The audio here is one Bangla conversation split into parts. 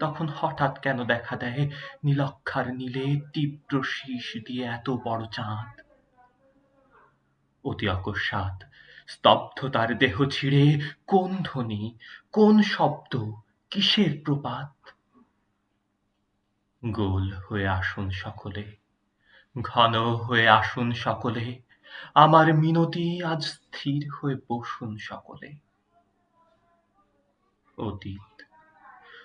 তখন হঠাৎ কেন দেখা দেয় নীলক্ষার নীলে তীব্র শীষ দিয়ে এত বড় চাঁদ? অতি অকস্মাৎ স্তব্ধ তার দেহ ছিঁড়ে কোন ধ্বনি, কোন শব্দ, কিসের প্রপাত? গোল হয়ে আসুন সকলে, ঘন হয়ে আসুন সকলে, আমার মিনতি আজ স্থির হয়ে বসুন সকলে। অতীত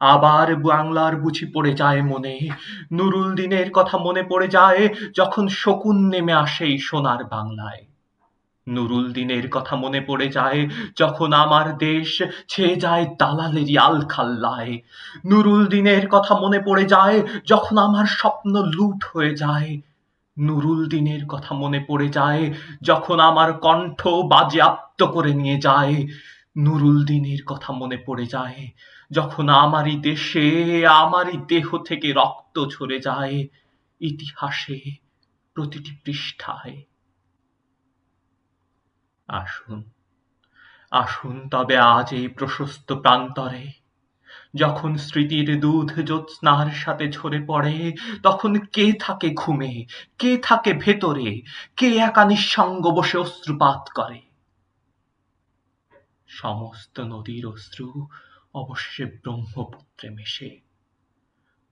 আবার বাংলার বুঝি পড়ে যায় মনে। নুরুল দিনের কথা মনে পড়ে যায় যখন শকুন নেমে আসে সোনার বাংলায়। নুরুল দিনের কথা মনে পড়ে যায় যখন আমার দেশ ছেয়ে যায় দালালের দালালেরই আলখাল্লায় নুরুল দিনের কথা মনে পড়ে যায় যখন আমার স্বপ্ন লুট হয়ে যায়। নুরুল দিনের কথা মনে পড়ে যায় যখন আমার কণ্ঠ বাজেয়াপ্ত করে নিয়ে যায়। নুরুল দিনের কথা মনে পড়ে যায়। যখন আমারই দেশে, আমারই দেহ থেকে রক্ত ঝরে যায়, ইতিহাসে প্রতিটি পৃষ্ঠায়। আসুন আসুন তবে আজ এই প্রশস্ত প্রান্তরে। যখন স্মৃতির দুধ জ্যোৎস্নার সাথে ঝরে পড়ে, তখন কে থাকে ঘুমে, কে থাকে ভেতরে, কে একা নিঃসঙ্গ বসে অশ্রুপাত করে? সমস্ত নদীর অশ্রু অবশ্যই ব্রহ্মপুত্রে মেশে।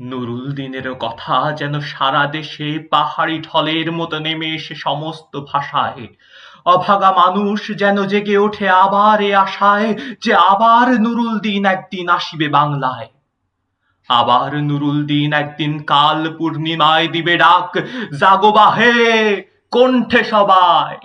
নুরুল দিনেরও কথা যেন সারা দেশে পাহাড়ি ঢলের মতো নেমে এসে সমস্ত ভাষায়, অভাগা মানুষ যেন জেগে ওঠে আবার এ আশায় যে আবার নুরুল দিন একদিন আসিবে বাংলায়। আবার নুরুল দিন একদিন কাল পূর্ণিমায় দিবে ডাক, জাগো বাহে, কণ্ঠে সবাই।